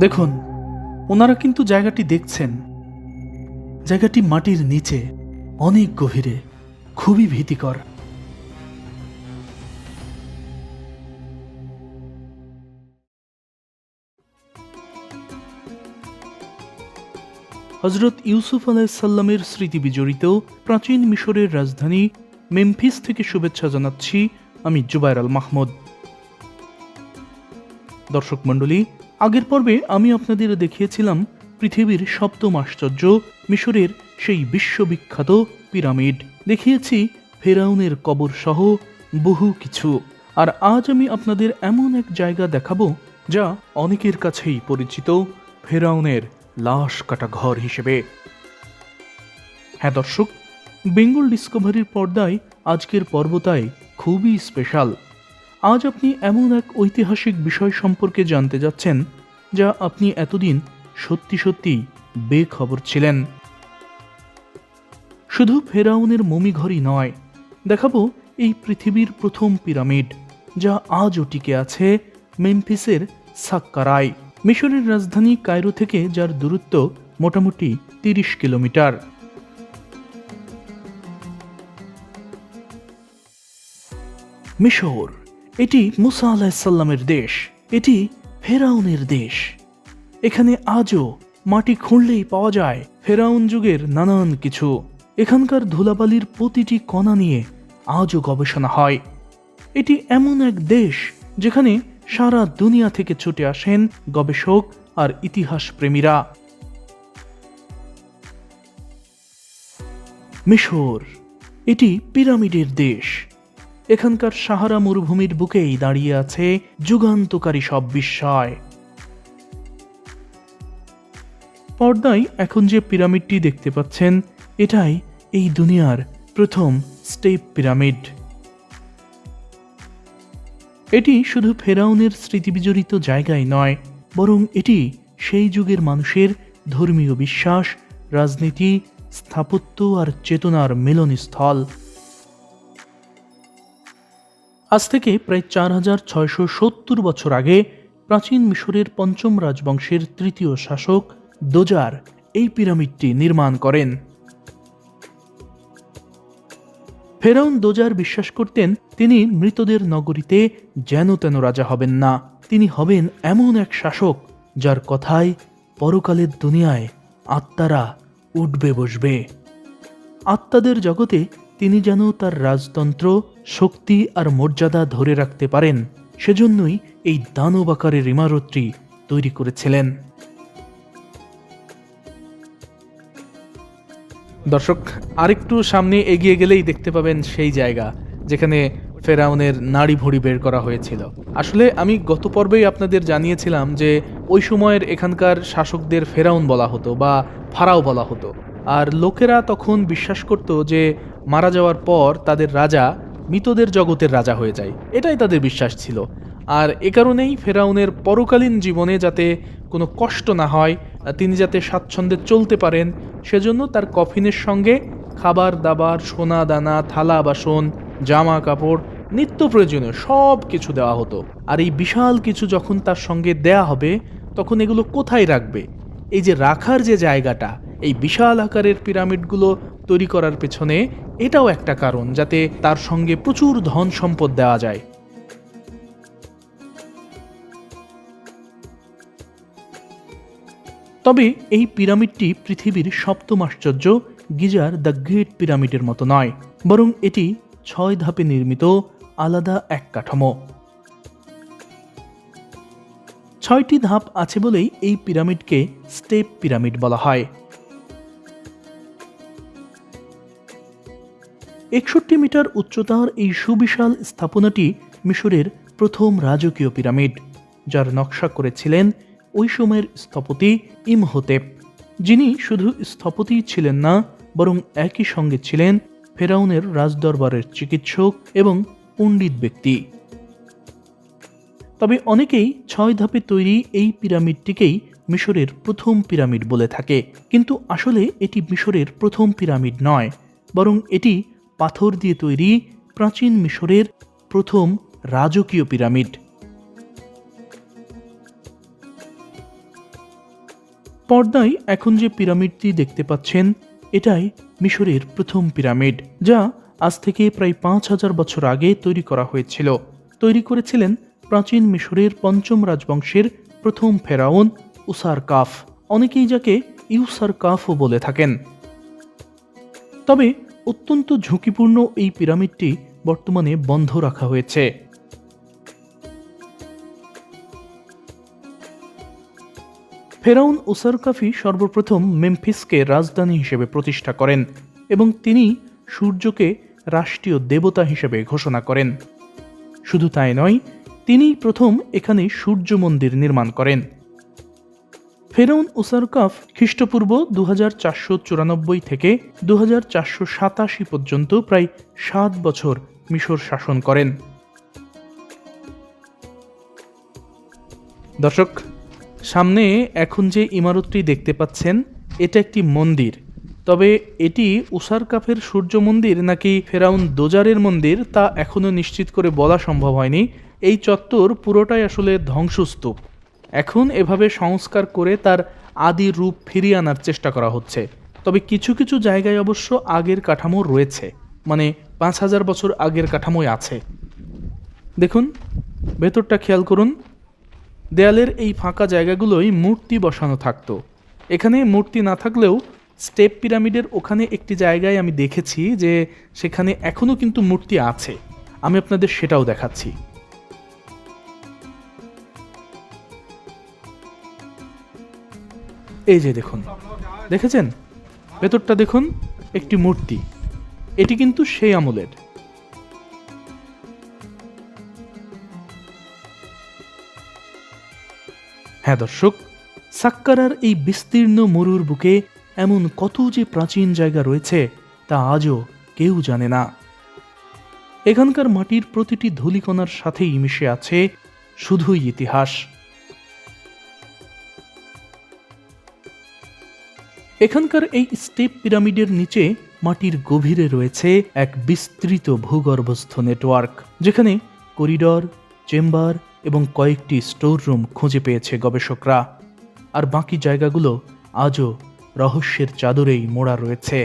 দেখুন, ওনারা কিন্তু জায়গাটি দেখছেন। জায়গাটি মাটির নিচে, অনেক গভীরে, খুবই ভীতিকর। হজরত ইউসুফ আলাইসাল্লামের স্মৃতি বিজড়িত প্রাচীন মিশরের রাজধানী মেমফিস থেকে শুভেচ্ছা জানাচ্ছি আমি জুবাইর আল মাহমুদ। দর্শক মণ্ডলী আগের পর্বে আমি আপনাদের দেখিয়েছিলাম পৃথিবীর সপ্তম আশ্চর্য, মিশরের সেই বিশ্ববিখ্যাত পিরামিড। দেখিয়েছি ফেরাউনের কবর সহ বহু কিছু। আর আজ আমি আপনাদের এমন এক জায়গা দেখাবো, যা অনেকের কাছেই পরিচিত, ফেরাউনের লাশ কাটা ঘর হিসেবে। হ্যাঁ দর্শক, বেঙ্গল ডিসকভারির পর্দায় আজকের পর্বতায় খুবই স্পেশাল। আজ আপনি এমন এক ঐতিহাসিক বিষয় সম্পর্কে জানতে যাচ্ছেন, যা আপনি এতদিন সত্যি সত্যি বেখবর ছিলেন। শুধু ফেরাউনের মমিঘরই নয়, দেখাবো এই পৃথিবীর প্রথম পিরামিড, যা আজও টিকে আছে মেমফিসের সাক্কারায়, মিশরের রাজধানী কায়রো থেকে যার দূরত্ব মোটামুটি তিরিশ কিলোমিটার। মিশর এটি মুসা আলাহিসাল্লামের দেশ, এটি ফেরাউনের দেশ। এখানে আজও মাটি খুঁড়লেই পাওয়া যায় ফেরাউন যুগের নানান কিছু। এখানকার ধুলাবালির প্রতিটি কণা নিয়ে আজও গবেষণা হয়। এটি এমন এক দেশ যেখানে সারা দুনিয়া থেকে ছুটে আসেন গবেষক আর ইতিহাস প্রেমীরা মিশর, এটি পিরামিডের দেশ। এখানকার সাহারা মরুভূমির বুকেই দাঁড়িয়ে আছে যুগান্তকারী সব বিস্ময়। পর্দায় এখন যে পিরামিডটি দেখতে পাচ্ছেন, এটাই এই দুনিয়ার প্রথম স্টেপ পিরামিড। এটি শুধু ফেরাউনের স্মৃতিবিজড়িত জায়গায় নয়, বরং এটি সেই যুগের মানুষের ধর্মীয় বিশ্বাস, রাজনীতি, স্থাপত্য আর চেতনার মিলনস্থল। আজ থেকে প্রায় চার হাজার ছয়শো সত্তর বছর আগে প্রাচীন মিশরের পঞ্চম রাজবংশের তৃতীয় শাসক দোজার এই পিরামিডটি নির্মাণ করেন। ফেরাউন দোজার বিশ্বাস করতেন তিনি মৃতদের নগরীতে যেন তেন রাজা হবেন না। তিনি হবেন এমন এক শাসক যার কথায় পরকালের দুনিয়ায় আত্মারা উঠবে বসবে। আত্মাদের জগতে তিনি যেন তার রাজতন্ত্র, শক্তি আর মর্যাদা ধরে রাখতে পারেন, সেজন্যই এই দানব আকারের ইমারতটি তৈরি করেছিলেন। দর্শক, আরেকটু সামনে এগিয়ে গেলেই দেখতে পাবেন সেই জায়গা, যেখানে ফেরাউনের নাড়ি ভড়ি বের করা হয়েছিল। আসলে আমি গত পর্বেই আপনাদের জানিয়েছিলাম যে ওই সময়ের এখানকার শাসকদের ফেরাউন বলা হতো বা ফারাও বলা হতো। আর লোকেরা তখন বিশ্বাস করত যে মারা যাওয়ার পর তাদের রাজা মৃতদের জগতের রাজা হয়ে যায়। এটাই তাদের বিশ্বাস ছিল। আর এ কারণেই ফেরাউনের পরকালীন জীবনে যাতে কোনো কষ্ট না হয়, তিনি যাতে স্বাচ্ছন্দ্যে চলতে পারেন, সেজন্য তার কফিনের সঙ্গে খাবার, দাবার, সোনা, দানা, থালা, বাসন, জামা, কাপড়, নিত্য প্রয়োজনীয় সব কিছু দেওয়া হতো। আর এই বিশাল কিছু যখন তার সঙ্গে দেয়া হবে, তখন এগুলো কোথায় রাখবে? এই যে রাখার যে জায়গাটা, এই বিশাল আকারের পিরামিডগুলো তৈরি করার পেছনে এটাও একটা কারণ যাতে তার সঙ্গে প্রচুর ধন সম্পদ দেওয়া যায়। তবে এই পিরামিডটি পৃথিবীর সপ্তম আশ্চর্য গিজার দ্য গ্রেট পিরামিডের মতো নয়, বরং এটি ছয় ধাপে নির্মিত, আলাদা এক কাঠামো। ছয়টি ধাপ আছে বলেই এই পিরামিডকে স্টেপ পিরামিড বলা হয়। একষট্টি মিটার উচ্চতার এই সুবিশাল স্থাপনাটি মিশরের প্রথম রাজকীয় পিরামিড, যার নকশা করেছিলেন ওই সময়ের স্থপতি ইমহোতেপ, যিনি শুধু স্থপতিই ছিলেন না, বরং একই সঙ্গে ছিলেন ফেরাউনের রাজদরবারের চিকিৎসক এবং পণ্ডিত ব্যক্তি। তবে অনেকেই ছয় ধাপে তৈরি এই পিরামিডটিকেই মিশরের প্রথম পিরামিড বলে থাকে। কিন্তু আসলে এটি মিশরের প্রথম পিরামিড নয়, বরং এটি পাথর দিয়ে তৈরি প্রাচীন মিশরের প্রথম রাজকীয় পিরামিড। পর্দায় এখন যে পিরামিডটি দেখতে পাচ্ছেন, এটাই মিশরের প্রথম পিরামিড, যা আজ থেকে প্রায় পাঁচ হাজার বছর আগে তৈরি করা হয়েছিল। তৈরি করেছিলেন প্রাচীন মিশরের পঞ্চম রাজবংশের প্রথম ফেরাউন উসার কাফ। অনেকেই যাকে ইউসার কাফও বলে থাকেন। তবে অত্যন্ত ঝুঁকিপূর্ণ এই পিরামিডটি বর্তমানে বন্ধ রাখা হয়েছে। ফেরাউন উসারকাফি সর্বপ্রথম মেমফিসকে রাজধানী হিসেবে প্রতিষ্ঠা করেন এবং তিনি সূর্যকে রাষ্ট্রীয় দেবতা হিসেবে ঘোষণা করেন। শুধু তাই নয় তিনি প্রথম এখানে সূর্য মন্দির নির্মাণ করেন। ফেরাউন উসারকাফ খ্রিস্টপূর্ব দু থেকে দু পর্যন্ত প্রায় সাত বছর মিশর শাসন করেন। দর্শক, সামনে এখন যে ইমারতটি দেখতে পাচ্ছেন, এটা একটি মন্দির। তবে এটি উসারকাফের সূর্য মন্দির নাকি ফেরাউন দোজারের মন্দির, তা এখনও নিশ্চিত করে বলা সম্ভব হয়নি। এই চত্বর পুরোটাই আসলে ধ্বংসস্তূপ। এখন এভাবে সংস্কার করে তার আদি রূপ ফিরিয়ে আনার চেষ্টা করা হচ্ছে। তবে কিছু কিছু জায়গায় অবশ্য আগের কাঠামো রয়েছে মানে পাঁচ হাজার বছর আগের কাঠামোই আছে। দেখুন, ভেতরটা খেয়াল করুন। দেয়ালের এই ফাঁকা জায়গাগুলোই মূর্তি বসানো থাকতো। এখানে মূর্তি না থাকলেও স্টেপ পিরামিডের ওখানে একটি জায়গায় আমি দেখেছি যে সেখানে এখনও কিন্তু মূর্তি আছে। আমি আপনাদের সেটাও দেখাচ্ছি। এই যে দেখুন, দেখেছেন? ভেতরটা দেখুন, একটি মূর্তি। এটি কিন্তু সেই আমলের। হ্যাঁ দর্শক, সাক্কারার এই বিস্তীর্ণ মরুর বুকে এমন কত যে প্রাচীন জায়গা রয়েছে, তা আজও কেউ জানে না। এখানকার মাটির প্রতিটি ধূলিকণার সাথেই মিশে আছে শুধুই ইতিহাস। এখানকার এই স্টেপ পিরামিডের নিচে মাটির গভীরে রয়েছে এক বিস্তৃত ভূগর্ভস্থ নেটওয়ার্ক, যেখানে করিডর, চেম্বার এবং কয়েকটি স্টোর রুম খুঁজে পেয়েছে গবেষকরা। আর বাকি জায়গাগুলো আজও রহস্যের চাদরেই মোড়া রয়েছে।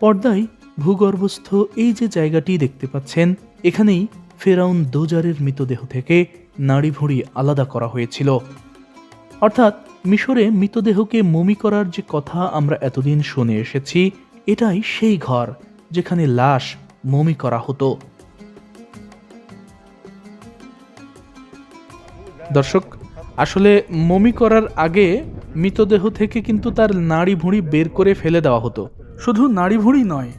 পর্দায় ভূগর্ভস্থ এই যে জায়গাটি দেখতে পাচ্ছেন, এখানেই ফেরাউন দোজারের মৃতদেহ থেকে নাড়িভুঁড়ি আলাদা করা হয়েছিল। অর্থাৎ মিশরে মৃতদেহকে মমি করার যে কথা আমরা এতদিন শুনে এসেছি, এটাই সেই ঘর যেখানে লাশ মমি করা হতো। দর্শক, আসলে মমি করার আগে মৃতদেহ থেকে কিন্তু তার নাড়ি ভুঁড়ি বের করে ফেলে দেওয়া হতো। শুধু নাড়ি ভুঁড়ি নয়,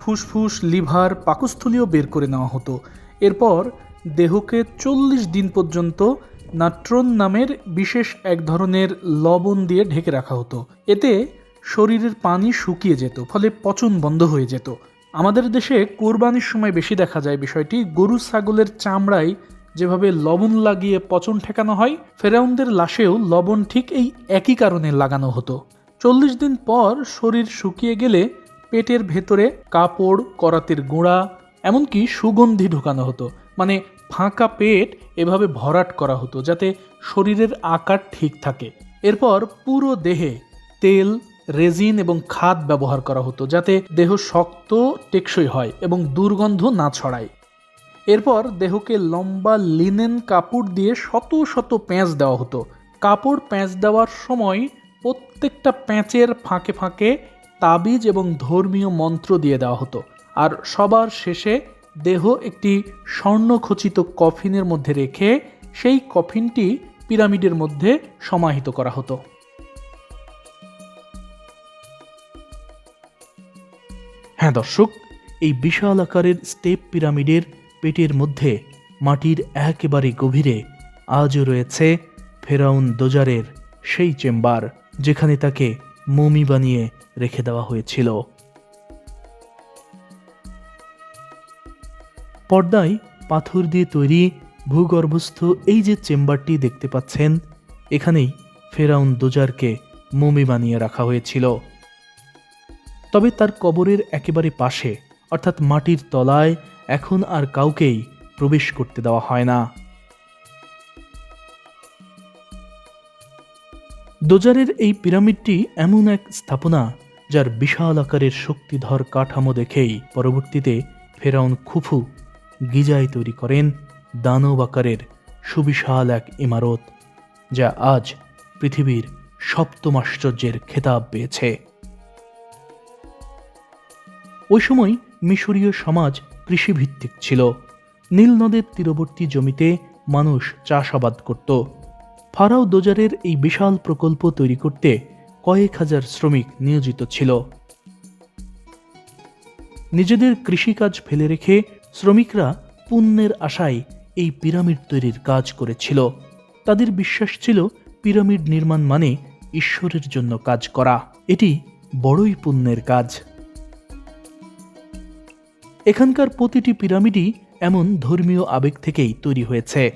ফুসফুস, লিভার, পাকস্থলীও বের করে নেওয়া হতো। এরপর দেহকে চল্লিশ দিন পর্যন্ত নাট্রন নামের বিশেষ এক ধরনের লবণ দিয়ে ঢেকে রাখা হতো। এতে শরীরের পানি শুকিয়ে যেত, ফলে পচন বন্ধ হয়ে যেত। আমাদের দেশে কোরবানির সময় বেশি দেখা যায় বিষয়টি। গরু ছাগলের চামড়ায় যেভাবে লবণ লাগিয়ে পচন ঠেকানো হয়, ফেরাউনদের লাশেও লবণ ঠিক এই একই কারণে লাগানো হতো। চল্লিশ দিন পর শরীর শুকিয়ে গেলে পেটের ভেতরে কাপড়, করাতের গুঁড়া, এমনকি সুগন্ধি ঢোকানো হতো। মানে ফাঁকা পেট এভাবে ভরাট করা হতো যাতে শরীরের আকার ঠিক থাকে। এরপর পুরো দেহে তেল, রেজিন এবং খাদ ব্যবহার করা হতো যাতে দেহ শক্ত, টেকসই হয় এবং দুর্গন্ধ না ছড়ায়। এরপর দেহকে লম্বা লিনেন কাপড় দিয়ে শত শত প্যাঁচ দেওয়া হতো। কাপড় প্যাঁচ দেওয়ার সময় প্রত্যেকটা প্যাঁচের ফাঁকে ফাঁকে তাবিজ এবং ধর্মীয় মন্ত্র দিয়ে দেওয়া হতো। আর সবার শেষে দেহ একটি স্বর্ণখচিত কফিনের মধ্যে রেখে সেই কফিনটি পিরামিডের মধ্যে সমাহিত করা হতো। হ্যাঁ দর্শক, এই বিশাল আকারের স্টেপ পিরামিডের পেটের মধ্যে মাটির একেবারে গভীরে আজও রয়েছে ফেরাউন দোজারের সেই চেম্বার, যেখানে তাকে মমি বানিয়ে রেখে দেওয়া হয়েছিল। পর্দায় পাথর দিয়ে তৈরি ভূগর্ভস্থ এই যে চেম্বারটি দেখতে পাচ্ছেন, এখানেই ফেরাউন দোজারকে মমি বানিয়ে রাখা হয়েছিল। তবে তার কবরের একেবারে পাশে, অর্থাৎ মাটির তলায়, এখন আর কাউকেই প্রবেশ করতে দেওয়া হয় না। দোজারের এই পিরামিডটি এমন এক স্থাপনা যার বিশাল আকারের শক্তিধর কাঠামো দেখেই পরবর্তীতে ফেরাউন খুফু গিজায় তৈরি করেন দানব আকারের সুবিশাল এক ইমারত, যা আজ পৃথিবীর সপ্তম আশ্চর্যের খেতাব পেয়েছে। ওই সময় মিশরীয় সমাজ কৃষিভিত্তিক ছিল। নীল নদের তীরবর্তী জমিতে মানুষ চাষাবাদ করত। ফারাও দোজারের এই বিশাল প্রকল্প তৈরি করতে কয়েক হাজার শ্রমিক নিয়োজিত ছিল। নিজেদের কৃষিকাজ ফেলে রেখে শ্রমিকরা পুণ্যের আশায় এই পিরামিড তৈরির কাজ করেছিল। তাদের বিশ্বাস ছিল পিরামিড নির্মাণ মানে ঈশ্বরের জন্য কাজ করা। এটি বড়ই পুণ্যের কাজ। এখানকার প্রতিটি পিরামিডই এমন ধর্মীয় আবেগ থেকেই তৈরি হয়েছে।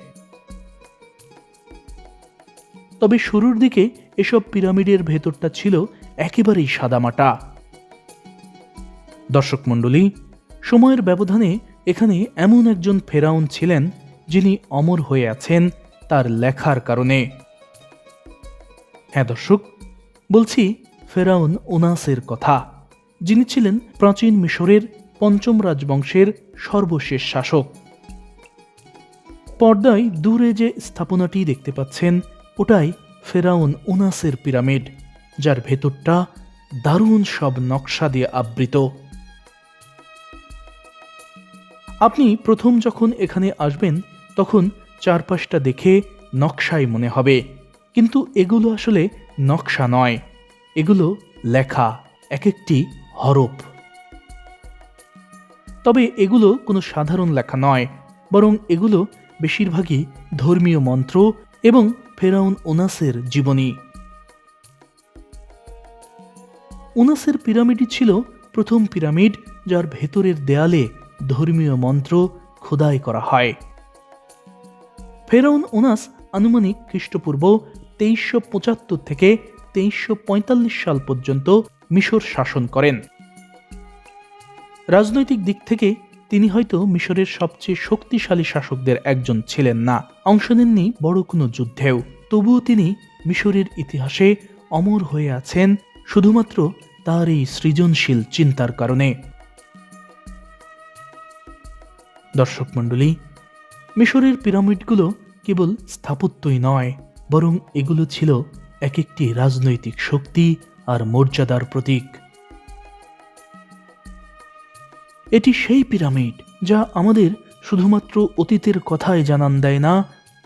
তবে শুরুর দিকে এসব পিরামিডের ভেতরটা ছিল একেবারেই সাদামাটা। দর্শক মণ্ডলী, সময়ের ব্যবধানে এখানে এমন একজন ফেরাউন ছিলেন যিনি অমর হয়ে আছেন তার লেখার কারণে। হ্যাঁ দর্শক, বলছি ফেরাউন ওনাসের কথা, যিনি ছিলেন প্রাচীন মিশরের পঞ্চম রাজবংশের সর্বশেষ শাসক। পর্দায় দূরে যে স্থাপনাটি দেখতে পাচ্ছেন, ওটাই ফেরাউন ওনাসের পিরামিড, যার ভেতরটা দারুণ সব নকশা দিয়ে আবৃত। আপনি প্রথম যখন এখানে আসবেন, তখন চারপাশটা দেখে নকশাই মনে হবে। কিন্তু এগুলো আসলে নকশা নয়। এগুলো লেখা এক একটি হরফ। তবে এগুলো কোনো সাধারণ লেখা নয়, বরং এগুলো বেশিরভাগই ধর্মীয় মন্ত্র এবং ফেরাউন ওনাসের জীবনী। ওনাসের পিরামিডই ছিল প্রথম পিরামিড যার ভেতরের দেয়ালে ধর্মীয় মন্ত্র খোদাই করা হয়। ফেরাউন ওনাস আনুমানিক খ্রিস্টপূর্ব তেইশশো পঁচাত্তর থেকে তেইশশো সাল পর্যন্ত মিশর শাসন করেন। রাজনৈতিক দিক থেকে তিনি হয়তো মিশরের সবচেয়ে শক্তিশালী শাসকদের একজন ছিলেন না। অংশ নেননি বড় কোনো যুদ্ধেও। তবুও তিনি মিশরের ইতিহাসে অমর হয়ে আছেন শুধুমাত্র তার এই সৃজনশীল চিন্তার কারণে। দর্শক মণ্ডলী, মিশরের পিরামিডগুলো কেবল স্থাপত্যই নয়, বরং এগুলো ছিল এক একটি রাজনৈতিক শক্তি আর মর্যাদার প্রতীক। এটি সেই পিরামিড যা আমাদের শুধুমাত্র অতীতের কথায় জানান দেয় না,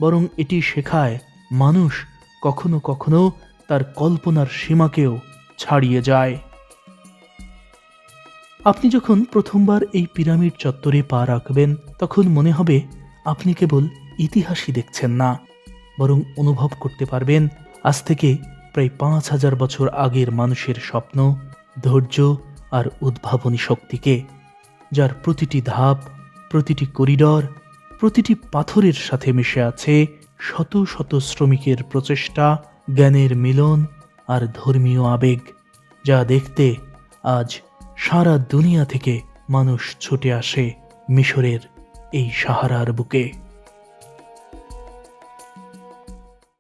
বরং এটি শেখায় মানুষ কখনো কখনো তার কল্পনার সীমাকেও ছাড়িয়ে যায়। আপনি যখন প্রথমবার এই পিরামিড চত্বরে পা রাখবেন, তখন মনে হবে আপনি কেবল ইতিহাসই দেখছেন না, বরং অনুভব করতে পারবেন আজ থেকে প্রায় পাঁচ হাজার বছর আগের মানুষের স্বপ্ন, ধৈর্য আর উদ্ভাবনী শক্তিকে, যার প্রতিটি ধাপ, প্রতিটি করিডর, প্রতিটি পাথরের সাথে মিশে আছে শত শত শ্রমিকের প্রচেষ্টা, জ্ঞানের মিলন আর ধর্মীয় আবেগ, যা দেখতে আজ সারা দুনিয়া থেকে মানুষ ছুটে আসে মিশরের এই সাহারার বুকে।